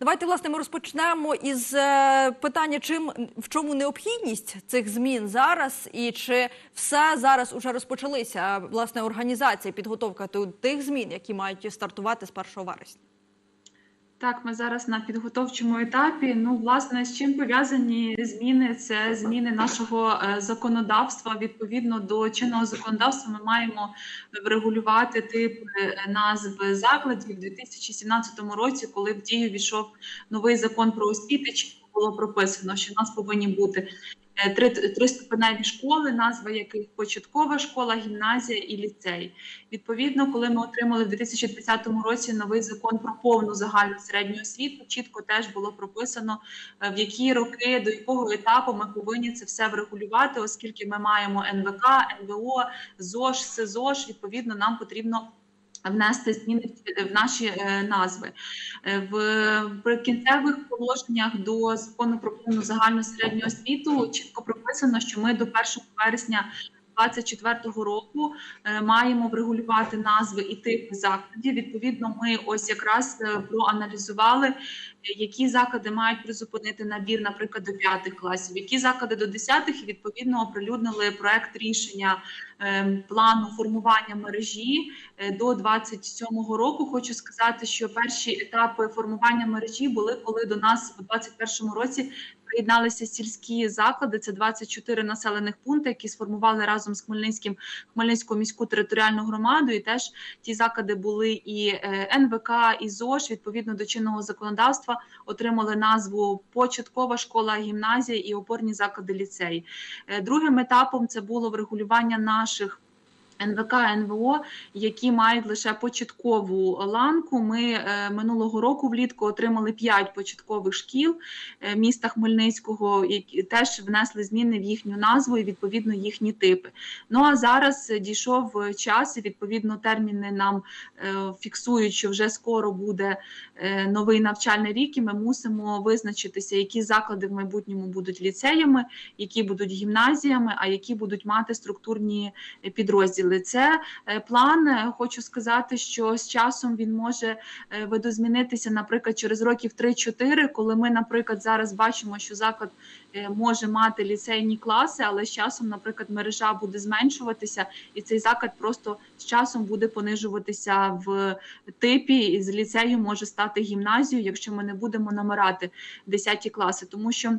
Давайте власне ми розпочнемо із е, питання, чим в чому необхідність цих змін зараз, і чи все зараз уже розпочалися власне організація, підготовка до тих змін, які мають стартувати з 1 вересня. Так, ми зараз на підготовчому етапі. Ну, власне, з чим пов'язані зміни? Це зміни нашого е, законодавства. Відповідно до чинного законодавства, ми маємо врегулювати тип е, назв закладів у 2017 році, коли в дію війшов новий закон про. Чітко було прописано, що в нас повинні бути е, три, триступеневі школи, назва яких початкова школа, гімназія і ліцей. Відповідно, коли ми отримали в 2030 році новий закон про повну загальну середню освіту, чітко теж було прописано, е, в які роки, до якого етапу ми повинні це все врегулювати, оскільки ми маємо НВК, НВО, ЗОЖ, СИЗОЖ. Відповідно, нам потрібно. Внести зміни в наші е, назви Е, в прикінцевих положеннях до закону про повну загальну середню освіту чітко прописано, що ми до 1 вересня 2024 року е, маємо врегулювати назви і типи закладів. Відповідно, ми ось якраз проаналізували, які заклади мають призупинити набір, наприклад, до п'ятих класів, які заклади до десятих, і відповідно оприлюднили проект рішення е, плану формування мережі е, до 27-го року. Хочу сказати, що перші етапи формування мережі були коли до нас у 21-му році приєдналися сільські заклади. Це 24 населених пункти, які сформували разом з Хмельницьким Хмельницьку міську територіальну громаду. І теж ті заклади були і е, НВК, і ЗОЖ відповідно до чинного законодавства отримали назву початкова школа, гімназія і опорні заклади ліцеї. Е, Другим етапом це було врегулювання наших. НВК, НВО, які мають лише початкову ланку. Ми е, минулого року влітку отримали 5 початкових шкіл е, міста Хмельницького, які теж внесли зміни в їхню назву і відповідно їхні типи. Ну а зараз дійшов час, і відповідно терміни нам е, фіксують, що вже скоро буде новий навчальний рік, і ми мусимо визначитися, які заклади в майбутньому будуть ліцеями, які будуть гімназіями, а які будуть мати структурні е, підрозділи. Це е, план. е, Хочу сказати, що з часом він може е, видозмінитися, наприклад, через років 3-4, коли ми, наприклад, зараз бачимо, що заклад може мати ліцейні класи, але з часом, наприклад, мережа буде зменшуватися, і цей заклад просто з часом буде понижуватися в типі, і з ліцею може стати гімназією, якщо ми не будемо намирати 10 класи, тому що.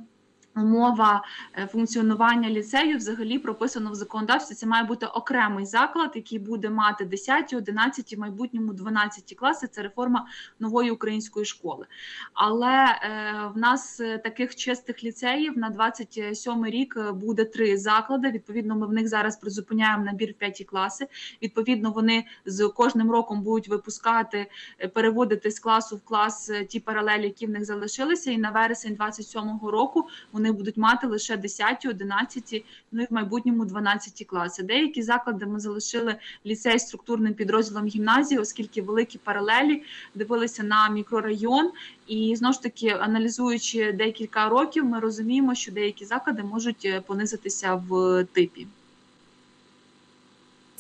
Умова е, функціонування ліцею взагалі прописано в законодавстві. Це має бути окремий заклад, який буде мати 10, 11, в майбутньому 12 класи. Це реформа нової української школи. Але е, в нас е, таких чистих ліцеїв на 27 рік буде три заклади. Відповідно, ми в них зараз призупиняємо набір в 5 класи. Відповідно, вони з кожним роком будуть випускати, переводити з класу в клас ті паралелі, які в них залишилися. І на вересень 27-го року вони будуть мати лише 10, 11, ну і в майбутньому 12 класи. Деякі заклади ми залишили ліцей структурним підрозділом гімназії, оскільки великі паралелі дивилися на мікрорайон. І знову ж таки, аналізуючи декілька років, ми розуміємо, що деякі заклади можуть е, понизитися в типі.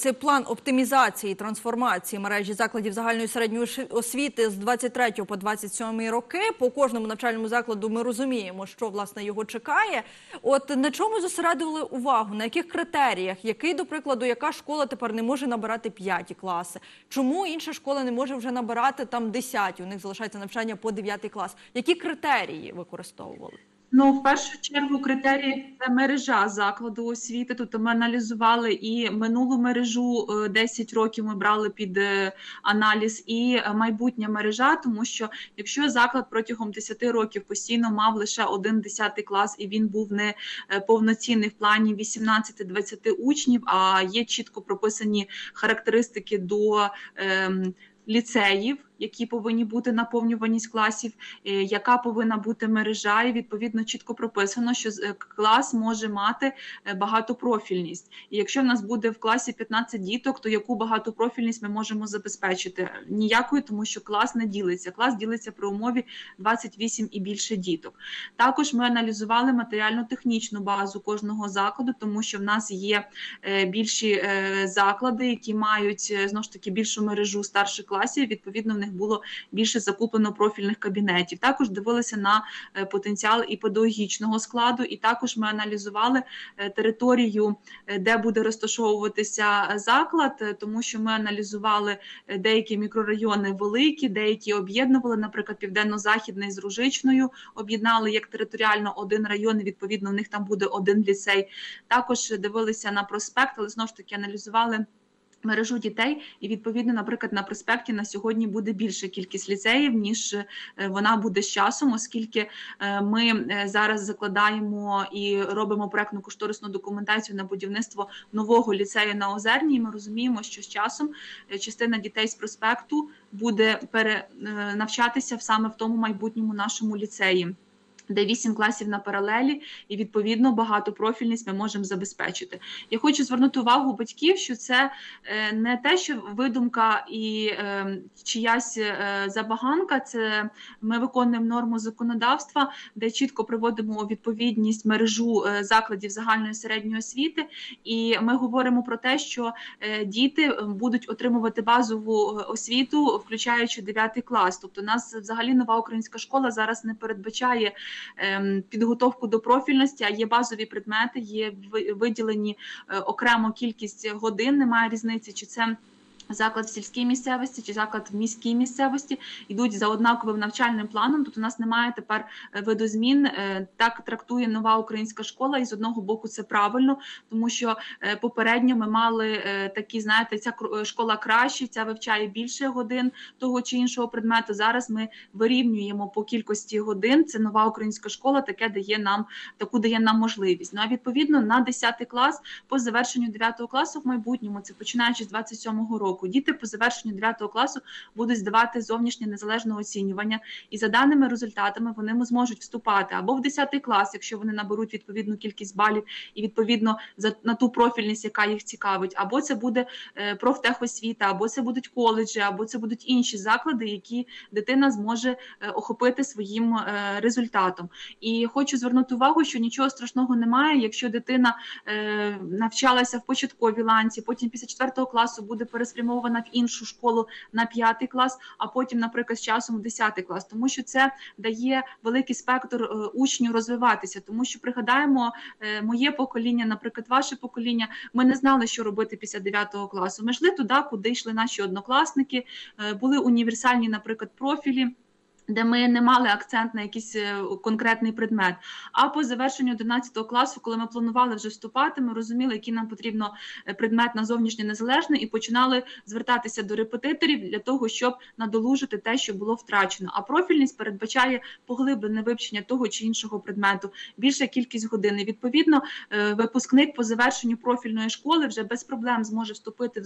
Це план оптимізації трансформації мережі закладів загальної середньої освіти з 23 по 27 роки. По кожному навчальному закладу ми розуміємо, що власне його чекає. От на чому зосередили увагу? На яких критеріях? Який, до прикладу, яка школа тепер не може набирати п'яті класи? Чому інша школа не може вже набирати там десяті? У них залишається навчання по 9 клас. Які критерії використовували? Ну, в першу чергу, критерії це мережа закладу освіти. Тобто ми аналізували і минулу мережу е, 10 років. Ми брали під е, аналіз, і е, майбутня мережа, тому що якщо заклад протягом 10 років постійно мав лише один 10 клас, і він був не е, повноцінний в плані 18-20 учнів, а є чітко прописані характеристики до. ем, Ліцеїв, які повинні бути наповнюваність класів, е, яка повинна бути мережа, і відповідно чітко прописано, що е, клас може мати е, багатопрофільність. І якщо в нас буде в класі 15 діток, то яку багатопрофільність ми можемо забезпечити? Ніякої, тому що клас не ділиться. Клас ділиться при умові 28 і більше діток. Також ми аналізували матеріально-технічну базу кожного закладу, тому що в нас є більші заклади, які мають знову ж таки більшу мережу старших класів. Відповідно, в них було більше закуплено профільних кабінетів. Також дивилися на е, потенціал і педагогічного складу, і також ми аналізували е, територію, е, де буде розташовуватися заклад, тому що ми аналізували деякі мікрорайони великі, деякі об'єднували, наприклад, південно-західний з Ружичною об'єднали як територіально один район. Відповідно, в них там буде один ліцей. Також дивилися на проспект, але знову ж таки аналізували. Мережу дітей, і відповідно, наприклад, на проспекті на сьогодні буде більша кількість ліцеїв, ніж е, вона буде з часом, оскільки е, ми е, зараз закладаємо і робимо проектну кошторисну документацію на будівництво нового ліцею на Озерній. І Ми розуміємо, що з часом частина дітей з проспекту буде перенавчатися саме в тому майбутньому нашому ліцеї. Де 8 класів на паралелі, і відповідно багатопрофільність ми можемо забезпечити. Я хочу звернути увагу батьків, що це е, не те, що видумка і е, чиясь е, забаганка. Це ми виконуємо норму законодавства, де чітко приводимо у відповідність мережу закладів загальної середньої освіти. І ми говоримо про те, що діти будуть отримувати базову освіту, включаючи 9 клас. Тобто, у нас взагалі нова українська школа зараз не передбачає підготовку до профільності, а є базові предмети, є виділені е, окремо кількість годин. Немає різниці, чи це. Заклад в сільській місцевості чи заклад в міській місцевості йдуть за однаковим навчальним планом. Тут у нас немає тепер е, видозмін. Е, Так трактує нова українська школа, і з одного боку це правильно, тому що е, попередньо ми мали такі, знаєте, ця школа краще, ця вивчає більше годин того чи іншого предмету. Зараз ми вирівнюємо по кількості годин. Це нова українська школа, таке дає нам таку дає нам можливість. Ну а відповідно на 10 клас по завершенню 9 класу в майбутньому, це починаючи з 27-го року, діти по завершенню 9 класу будуть здавати зовнішнє незалежне оцінювання, і за даними результатами вони зможуть вступати або в 10 клас, якщо вони наберуть відповідну кількість балів і відповідно за на ту профільність, яка їх цікавить, або це буде е, профтехосвіта, або це будуть коледжі, або це будуть інші заклади, які дитина зможе е, охопити своїм е, результатом. І хочу звернути увагу, що нічого страшного немає, якщо дитина навчалася в початковій ланці, потім після 4 класу буде переспрямована в іншу школу на п'ятий клас, а потім, наприклад, з часом в 10 клас, тому що це дає великий спектр учню учнів розвиватися. Тому що пригадаємо е, моє покоління, наприклад, ваше покоління. Ми не знали, що робити після 9 класу. Ми йшли туди, куди йшли наші однокласники, е, були універсальні, наприклад, профілі. Де ми не мали акцент на якийсь е, конкретний предмет. А по завершенню 11 класу, коли ми планували вже вступати, ми розуміли, який нам потрібно е, предмет на зовнішнє незалежне, і починали звертатися до репетиторів для того, щоб надолужити те, що було втрачено. А профільність передбачає поглиблене вивчення того чи іншого предмету, більша кількість годин. І, Відповідно, е, випускник по завершенню профільної школи вже без проблем зможе вступити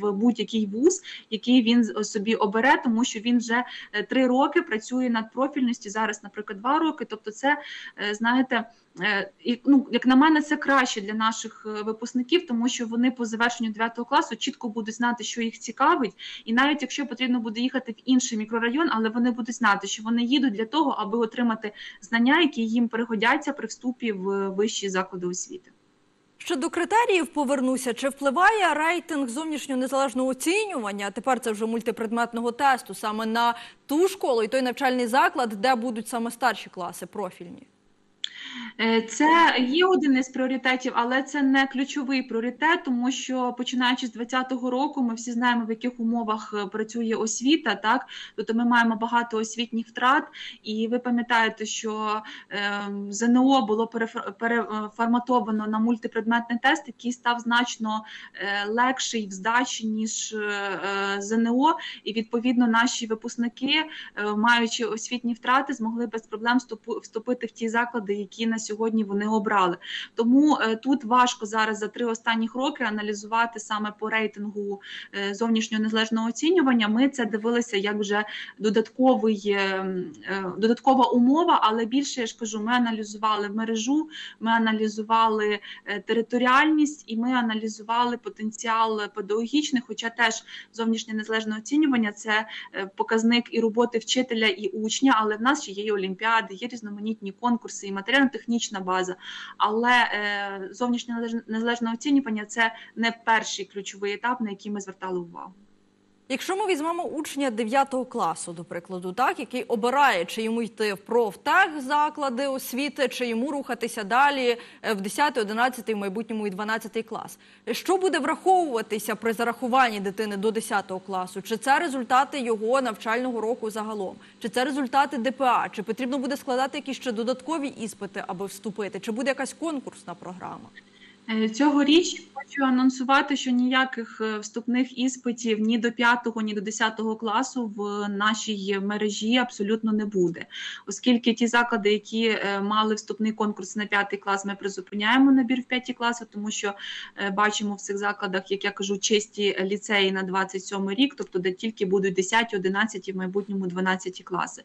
в будь-який вуз, який він собі обере, тому що він вже три роки працює над профільністю. Зараз, наприклад, два роки. Тобто, це е, знаєте. е, ну, як на мене, це краще для наших е, випускників, тому що вони по завершенню 9 класу чітко будуть знати, що їх цікавить, і навіть якщо потрібно буде їхати в інший мікрорайон, але вони будуть знати, що вони їдуть для того, аби отримати знання, які їм пригодяться при вступі в вищі заклади освіти. Щодо критеріїв повернуся, чи впливає рейтинг зовнішнього незалежного оцінювання, тепер це вже мультипредметного тесту, саме на ту школу і той навчальний заклад, де будуть саме старші класи профільні? Е, Це є один із пріоритетів, але це не ключовий пріоритет, тому що починаючи з 2020 року, ми всі знаємо, в яких умовах е, працює освіта. Так, тобто ми маємо багато освітніх втрат, і ви пам'ятаєте, що е, ЗНО було переф- переформатовано на мультипредметний тест, який став значно е, легший в здачі ніж ЗНО, і відповідно наші випускники, маючи освітні втрати, змогли без проблем вступити в ті заклади, які на сьогодні вони обрали. Тому е, тут важко зараз за три останніх роки аналізувати саме по рейтингу е, зовнішнього незалежного оцінювання. Ми це дивилися як вже додатковий е, додаткова умова, але більше я ж кажу, ми аналізували мережу, ми аналізували територіальність і ми аналізували потенціал педагогічний, хоча теж зовнішнє незалежне оцінювання це показник і роботи вчителя і учня, але в нас ще є і олімпіади, є різноманітні конкурси, і матеріально-технічна база. Але е, зовнішнє незалежне оцінювання це не перший ключовий етап, на який ми звертали увагу. Якщо ми візьмемо учня 9 класу, до прикладу, так який обирає, чи йому йти в профтех заклади освіти, чи йому рухатися далі е, в 10, 11, в майбутньому і 12 клас. Що буде враховуватися при зарахуванні дитини до 10 класу? Чи це результати його навчального року загалом? Чи це результати ДПА? Чи потрібно буде складати якісь ще додаткові іспити, аби вступити? Чи буде якась конкурсна програма? Е, Цьогоріч хочу анонсувати, що ніяких е, вступних іспитів ні до 5, ні до 10 класу в нашій мережі абсолютно не буде, оскільки ті заклади, які е, мали вступний конкурс на 5 клас, ми призупиняємо набір в 5 класи, тому що бачимо в цих закладах, як я кажу, чисті ліцеї на 27 рік, тобто де тільки будуть 10, 11 і в майбутньому 12 класи.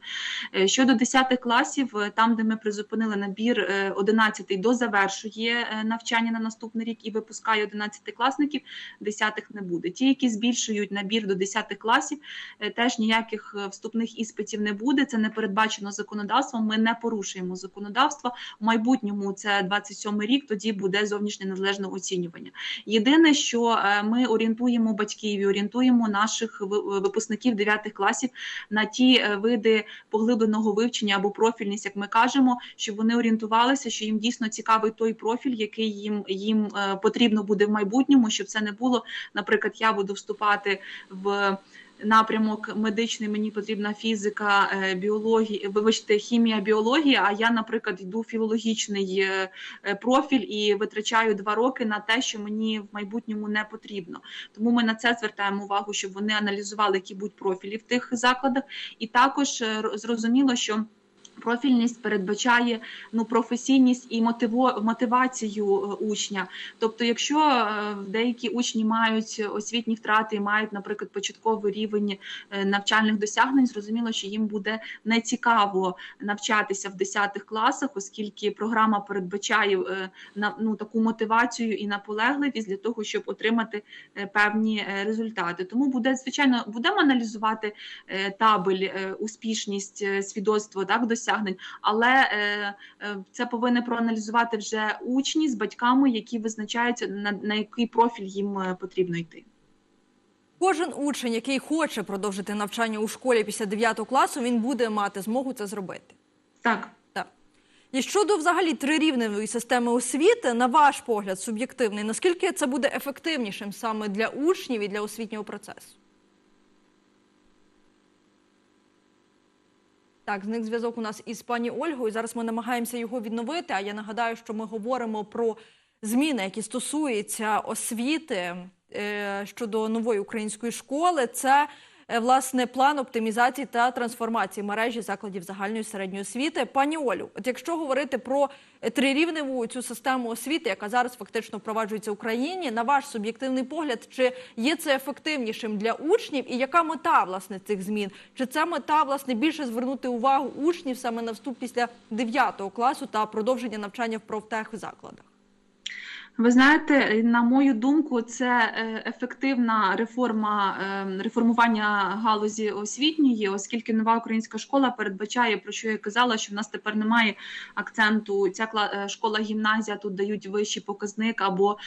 Щодо 10 класів, там, де ми призупинили набір, е, 11 дозавершує е, навчання на наступний рік і випускає 11 класників, 10 не буде. Ті, які збільшують набір до 10 класів, е, теж ніяких е, вступних іспитів не буде. Це не передбачено законодавством. Ми не порушуємо законодавство. В майбутньому це 27 рік. Тоді буде зовнішнє незалежне оцінювання. Єдине, що е, ми орієнтуємо батьків і орієнтуємо наших випускників 9 класів на ті види поглибленого вивчення або профільність, як ми кажемо, щоб вони орієнтувалися, що їм дійсно цікавий той профіль, який їм їм е, потрібно буде в майбутньому, щоб це не було. Наприклад, я буду вступати в. Напрямок медичний мені потрібна фізика, е, біологія, вибачте, хімія, біологія. А я, наприклад, йду філологічний е, профіль і витрачаю два роки на те, що мені в майбутньому не потрібно. Тому ми на це звертаємо увагу, щоб вони аналізували, які будуть профілі в тих закладах, і також зрозуміло, що. Профільність передбачає ну професійність і мотивацію е, учня. Тобто, якщо е, деякі учні мають освітні втрати і мають, наприклад, початковий рівень е, навчальних досягнень, зрозуміло, що їм буде нецікаво навчатися в 10 класах, оскільки програма передбачає ну таку мотивацію і наполегливість для того, щоб отримати певні результати. Тому буде звичайно будемо аналізувати табель, успішність, свідоцтво так досягнень, але е, е, це повинні проаналізувати вже учні з батьками, які визначаються на, на який профіль їм е, потрібно йти. Кожен учень, який хоче продовжити навчання у школі після 9 класу, він буде мати змогу це зробити. Так. І щодо взагалі трирівневої системи освіти, на ваш погляд, суб'єктивний, наскільки це буде ефективнішим саме для учнів і для освітнього процесу? Так, зник зв'язок у нас із пані Ольгою. Зараз ми намагаємося його відновити. А я нагадаю, що ми говоримо про зміни, які стосуються освіти е, щодо нової української школи. Це власне план оптимізації та трансформації мережі закладів загальної середньої освіти. Пані Олю, от якщо говорити про е, трирівневу цю систему освіти, яка зараз фактично впроваджується в Україні, на ваш суб'єктивний погляд, чи є це ефективнішим для учнів, і яка мета власне цих змін? Чи це мета власне більше звернути увагу учнів саме на вступ після 9 класу та продовження навчання в профтех закладах? Ви знаєте, на мою думку, це е, ефективна реформа е, реформування галузі освітньої, оскільки нова українська школа передбачає, про що я казала, що в нас тепер немає акценту. Ця е, школа гімназія тут дають вищий показник або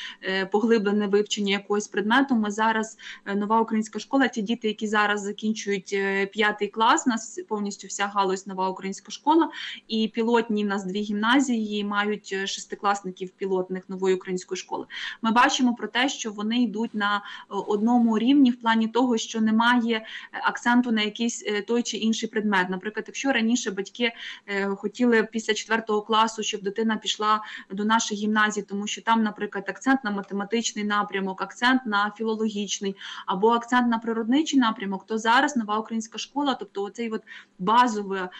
поглиблене вивчення якогось предмету. Ми зараз нова українська школа. Ті діти, які зараз закінчують п'ятий клас, у нас повністю вся галузь нова українська школа, і пілотні в нас дві гімназії мають шестикласників пілотних нової української школи. Ми бачимо про те, що вони йдуть на е, одному рівні в плані того, що немає е, акценту на якийсь е, той чи інший предмет. Наприклад, якщо раніше батьки хотіли після четвертого класу, щоб дитина пішла до нашої гімназії, тому що там, наприклад, акцент на математичний напрямок, акцент на філологічний або акцент на природничий напрямок, то зараз нова українська школа, тобто оцей от базова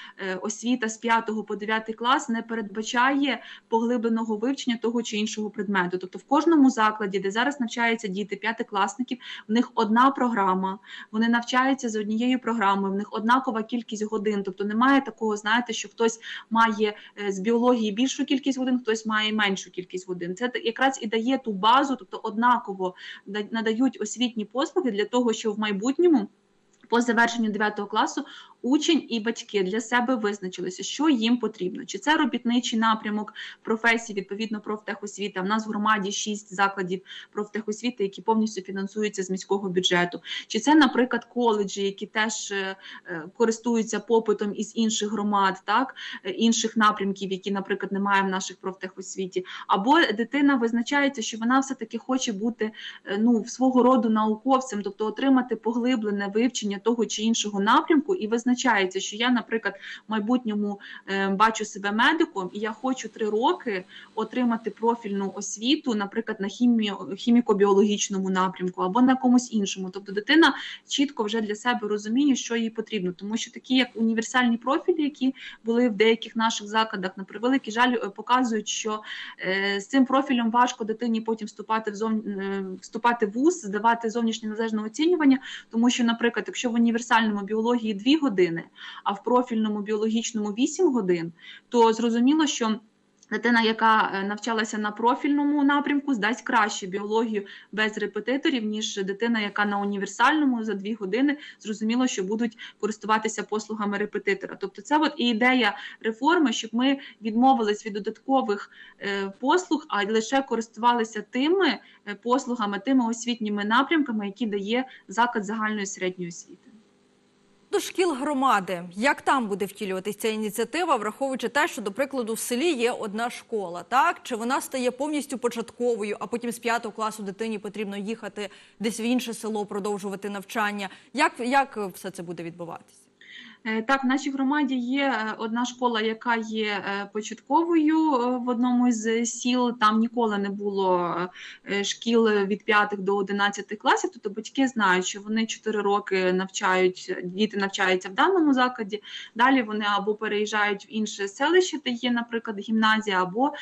освіта з 5 по 9 клас не передбачає поглибленого вивчення того чи іншого предмету. Тобто в кожному закладі, де зараз навчаються діти п'ятикласників, в них одна програма, вони навчаються за однією програмою, в них однакова кількість годин. Тобто немає такого, знаєте, що хтось має е, з біології більшу кількість годин, хтось має меншу кількість годин. Це якраз і дає ту базу, тобто однаково надають освітні послуги для того, щоб в майбутньому. По завершенню 9 класу учень і батьки для себе визначилися, що їм потрібно. Чи це робітничий напрямок професії, відповідно профтехосвіта. В нас в громаді шість закладів профтехосвіти, які повністю фінансуються з міського бюджету. Чи це, наприклад, коледжі, які теж е, е, користуються попитом із інших громад, так е, інших напрямків, які, наприклад, немає в наших профтехосвіті, або дитина визначається, що вона все таки хоче бути ну свого роду науковцем, тобто отримати поглиблене вивчення того чи іншого напрямку, і визначається, що я, наприклад, в майбутньому е, бачу себе медиком, і я хочу три роки отримати профільну освіту, наприклад, на хіміо, хіміко-біологічному напрямку або на комусь іншому. Тобто дитина чітко вже для себе розуміє, що їй потрібно, тому що такі як універсальні профілі, які були в деяких наших закладах, на превеликий жаль, е, показують, що е, з цим профілем важко дитині потім вступати в зов... вступати в вуз, здавати зовнішнє незалежне оцінювання, тому що, наприклад, якщо в універсальному біології 2 години, а в профільному біологічному 8 годин, то зрозуміло, що Дитина, яка е, навчалася на профільному напрямку, здасть краще біологію без репетиторів, ніж дитина, яка на універсальному за дві години зрозуміло, що будуть користуватися послугами репетитора. Тобто, це от і ідея реформи, щоб ми відмовились від додаткових е, послуг, а лише користувалися тими е, послугами, тими освітніми напрямками, які дає заклад загальної середньої освіти. До шкіл громади. Як там буде втілюватись ця ініціатива, враховуючи те, що, до прикладу, в селі є одна школа, так? Чи вона стає повністю початковою, а потім з п'ятого класу дитині потрібно їхати десь в інше село, продовжувати навчання? Як, як все це буде відбуватися? Е, Так, в нашій громаді є е, одна школа, яка є е, початковою в одному із сіл. Там ніколи не було шкіл від 5 до 11 класів. Тобто батьки знають, що вони 4 роки навчають, діти навчаються в даному закладі. Далі вони або переїжджають в інше селище, де є, наприклад, гімназія, або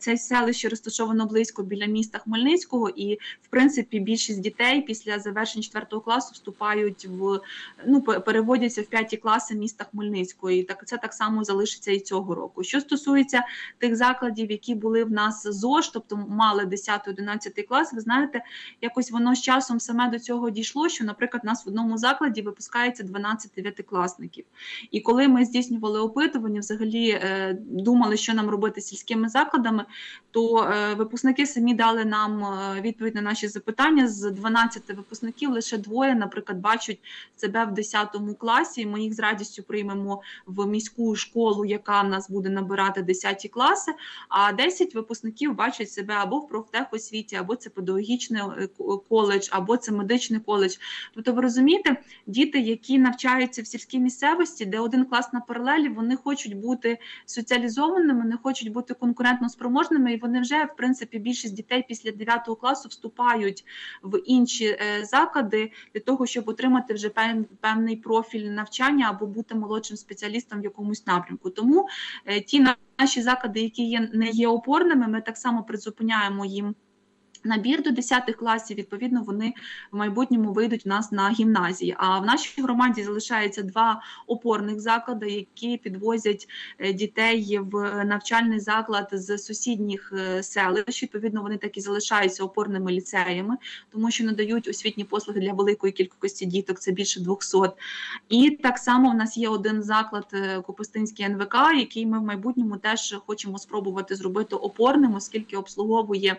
це селище розташовано близько біля міста Хмельницького. І, в принципі, більшість дітей після завершення 4 класу вступають в ну переводяться в п'яті класи міста Хмельницького, і так це так само залишиться і цього року. Що стосується тих закладів, які були в нас ЗОЖ, тобто мали 10-11 клас, ви знаєте, якось воно з часом саме до цього дійшло. Що, наприклад, у нас в одному закладі випускається 12 дев'ятикласників. І коли ми здійснювали опитування, взагалі е, думали, що нам робити з сільськими закладами, то е, випускники самі дали нам е, відповідь на наші запитання. З 12 випускників лише двоє, наприклад, бачать себе в 10 класі. Ми їх з радістю приймемо в міську школу, яка в нас буде набирати 10 класи. А 10 випускників бачать себе або в профтехосвіті, або це педагогічний е, коледж, або це медичний коледж. Тобто, ви розумієте, діти, які навчаються в сільській місцевості, де один клас на паралелі, вони хочуть бути соціалізованими, не хочуть бути конкурентно спроможними, і вони вже в принципі більшість дітей після 9 класу вступають в інші е, заклади для того, щоб отримати вже певний профіль навчання або бути молодшим спеціалістом в якомусь напрямку. Тому е, ті на- наші заклади, які є не є опорними, ми так само призупиняємо їм. Набір до 10 класів, відповідно, вони в майбутньому вийдуть в нас на гімназії. А в нашій громаді залишається два опорних заклади, які підвозять е, дітей в е, навчальний заклад з сусідніх е, селищ. Відповідно, вони так і залишаються опорними ліцеями, тому що надають освітні послуги для великої кількості діток, це більше 200. І так само в нас є один заклад Копустинський НВК, який ми в майбутньому теж хочемо спробувати зробити опорним, оскільки обслуговує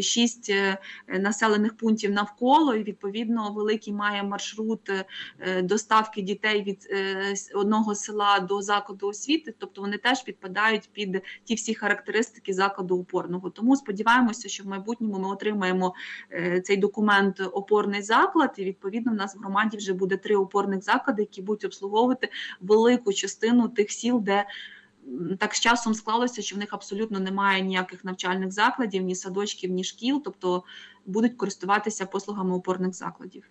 6 більшість населених пунктів навколо, і відповідно великий має маршрут е, доставки дітей від е, одного села до закладу освіти, тобто вони теж підпадають під ті всі характеристики закладу опорного. Тому сподіваємося, що в майбутньому ми отримаємо цей документ опорний заклад, і відповідно в нас в громаді вже буде три опорних заклади, які будуть обслуговувати велику частину тих сіл, де так з часом склалося, що в них абсолютно немає ніяких навчальних закладів, ні садочків, ні шкіл, тобто будуть користуватися послугами опорних закладів.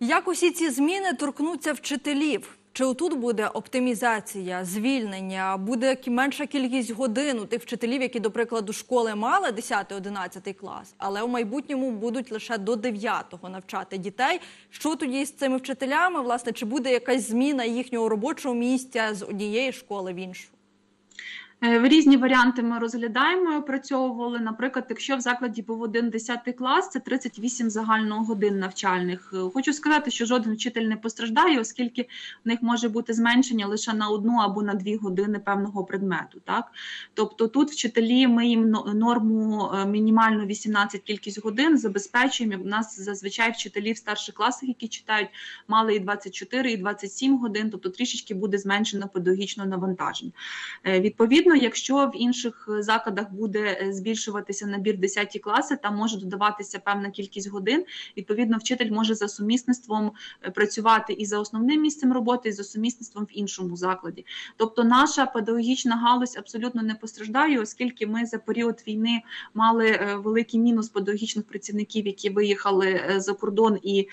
Як усі ці зміни торкнуться вчителів? Чи отут буде оптимізація, звільнення, буде менша кількість годин у тих вчителів, які, до прикладу, школи мали 10-11 клас, але в майбутньому будуть лише до 9-го навчати дітей. Що тоді з цими вчителями? Власне, чи буде якась зміна їхнього робочого місця з однієї школи в іншу? Е, різні варіанти ми розглядаємо і опрацьовували. Наприклад, якщо в закладі був один 10 клас, це 38 загальногодин навчальних. Е, Хочу сказати, що жоден вчитель не постраждає, оскільки в них може бути зменшення лише на одну або на дві години певного предмету. Так, тобто тут вчителі ми їм норму е, мінімально 18 кількість годин забезпечуємо. У нас зазвичай вчителі в старших класах, які читають, мали і 24, і 27 годин, тобто трішечки буде зменшено педагогічне навантаження. Е, Відповідно, якщо в інших е, закладах буде е, збільшуватися набір 10 класи, там може додаватися певна кількість годин. Відповідно, вчитель може за сумісництвом е, працювати і за основним місцем роботи, і за сумісництвом в іншому закладі. Тобто, наша педагогічна галузь абсолютно не постраждає, оскільки ми за період війни мали великий мінус педагогічних працівників, які виїхали за кордон і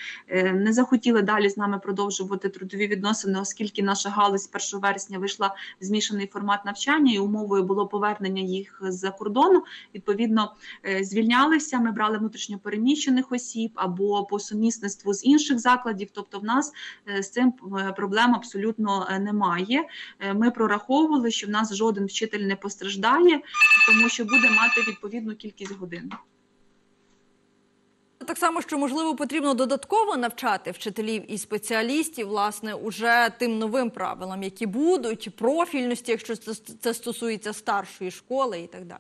не захотіли далі з нами продовжувати трудові відносини, оскільки наша галузь з 1 вересня вийшла в змішаний формат навчання, і умовою було повернення їх з-за кордону. Відповідно, е, звільнялися. Ми брали внутрішньопереміщених осіб або по сумісництву з інших закладів. Тобто, в нас е, з цим е, проблем абсолютно немає. Ми прораховували, що в нас жоден вчитель не постраждає, тому що буде мати відповідну кількість годин. Само, що можливо потрібно додатково навчати вчителів і спеціалістів, власне, уже тим новим правилам, які будуть, профільності, якщо це стосується старшої школи і так далі.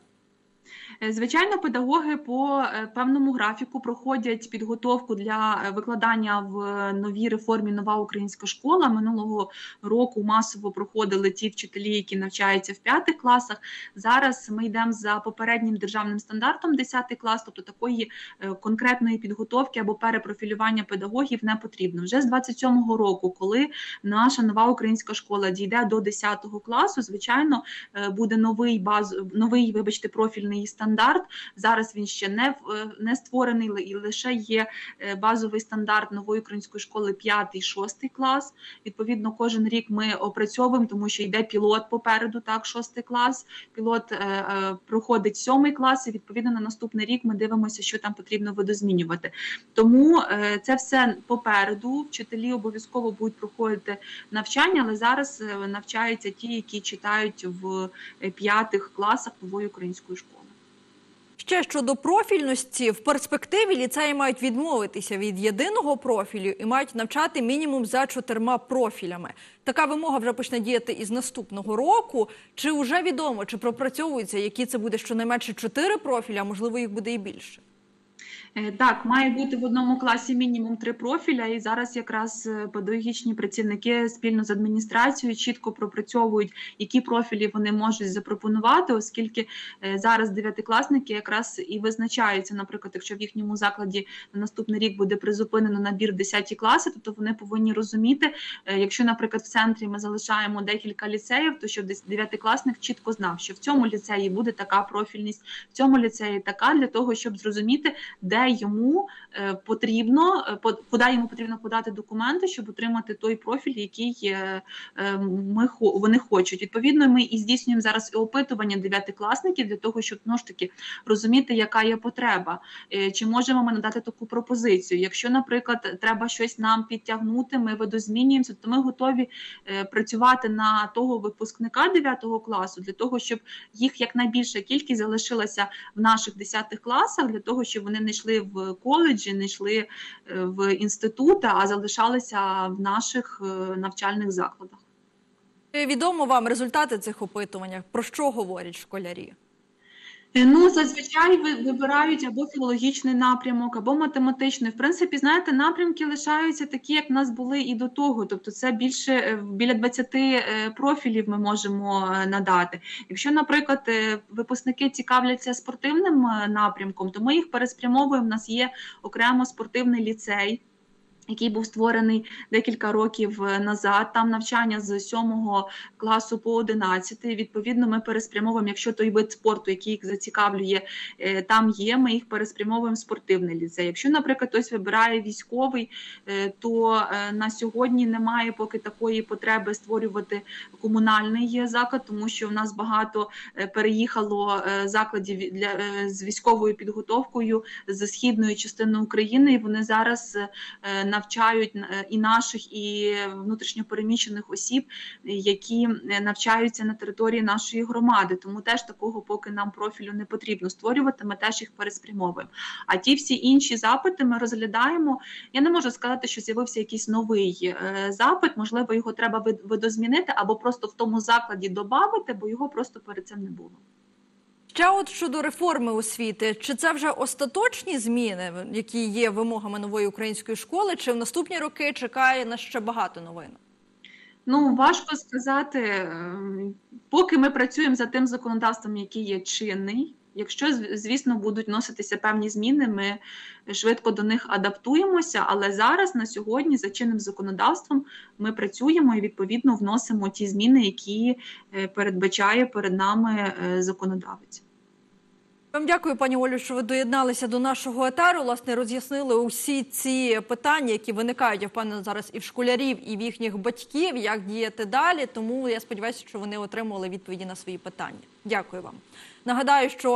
Е, Звичайно, педагоги по е, певному графіку проходять підготовку для е, викладання в новій реформі Нова українська школа. Минулого року масово проходили ті вчителі, які навчаються в п'ятих класах. Зараз ми йдемо за попереднім державним стандартом 10 клас, тобто такої конкретної підготовки або перепрофілювання педагогів не потрібно. Вже з 27-го року, коли наша нова українська школа дійде до 10 класу, звичайно, буде новий баз, новий, вибачте, профільний стандарт. Зараз він ще не е, не створений, і лише є е, базовий стандарт нової української школи 5-6 клас. Відповідно, кожен рік ми опрацьовуємо, тому що йде пілот попереду, так, 6 клас. Пілот е, е, проходить 7 клас, і відповідно на наступний рік ми дивимося, що там потрібно видозмінювати. Тому е, це все попереду. Вчителі обов'язково будуть проходити навчання, але зараз е, навчаються ті, які читають в п'ятих класах нової української школи. Ще щодо профільності, в перспективі ліцеї мають відмовитися від єдиного профілю і мають навчати мінімум за чотирма профілями. Така вимога вже почне діяти із наступного року. Чи вже відомо, чи пропрацьовується, які це буде щонайменше чотири профілі, а можливо їх буде і більше? Е, Так, має бути в одному класі мінімум три профіля, і зараз якраз е, педагогічні працівники спільно з адміністрацією чітко пропрацьовують, які профілі вони можуть запропонувати, оскільки е, зараз дев'ятикласники якраз і визначаються, наприклад, якщо в їхньому закладі на наступний рік буде призупинено набір 10 класи, то вони повинні розуміти, якщо, наприклад, в центрі ми залишаємо декілька ліцеїв, то щоб дев'ятикласник чітко знав, що в цьому ліцеї буде така профільність, в цьому ліцеї така, для того, щоб зрозуміти, де йому е, потрібно, е, куди йому потрібно подати документи, щоб отримати той профіль, який е, ми вони хочуть. Відповідно, ми і здійснюємо зараз і опитування дев'ятикласників для того, щоб знову ж таки розуміти, яка є потреба, чи можемо ми надати таку пропозицію. Якщо, наприклад, треба щось нам підтягнути, ми видозмінюємося, то ми готові працювати на того випускника 9 класу для того, щоб їх якнайбільша кількість залишилася в наших 10 класах, для того, щоб вони не йшли в коледжі, не йшли е, в інститути, а залишалися в наших е, навчальних закладах. Відомо вам результати цих опитувань? Про що говорять школярі? Е, Ну, зазвичай вибирають або філологічний напрямок, або математичний. В принципі, знаєте, напрямки лишаються такі, як в нас були і до того. Тобто, це більше е, біля 20 е, профілів ми можемо надати. Якщо, наприклад, випускники цікавляться спортивним напрямком, то ми їх переспрямовуємо. У нас є окремо спортивний ліцей. Який був створений декілька років е, назад, там навчання з 7 класу по 11. Відповідно, ми переспрямовуємо, якщо той вид спорту, який їх зацікавлює, е, там є, ми їх переспрямовуємо в спортивний ліцей. Якщо, наприклад, хтось вибирає військовий, е, то на сьогодні немає поки такої потреби створювати комунальний заклад, тому що в нас багато переїхало закладів для з військовою підготовкою з східної частини України, і вони зараз е, навчають е, і наших, і внутрішньопереміщених осіб, які е, навчаються на території нашої громади. Тому теж такого поки нам профілю не потрібно створювати. Ми теж їх переспрямовуємо. А ті всі інші запити ми розглядаємо. Я не можу сказати, що з'явився якийсь новий е, запит. Можливо, його треба видозмінити або просто в тому закладі додати, бо його просто перед цим не було. Ще от щодо реформи освіти, чи це вже остаточні зміни, які є вимогами нової української школи, чи в наступні роки чекає нас ще багато новин? Ну, важко сказати, ем, поки ми працюємо за тим законодавством, який є чинний. Якщо, звісно, будуть носитися певні зміни, ми швидко до них адаптуємося. Але зараз на сьогодні за чинним законодавством ми працюємо і відповідно вносимо ті зміни, які е, передбачає перед нами е, законодавець. Вам дякую, пані Олю, що ви доєдналися до нашого етеру. Власне, роз'яснили усі ці питання, які виникають, я впевнена, зараз і в школярів, і в їхніх батьків, як діяти далі. Тому я сподіваюся, що вони отримали відповіді на свої питання. Дякую вам. Нагадаю, що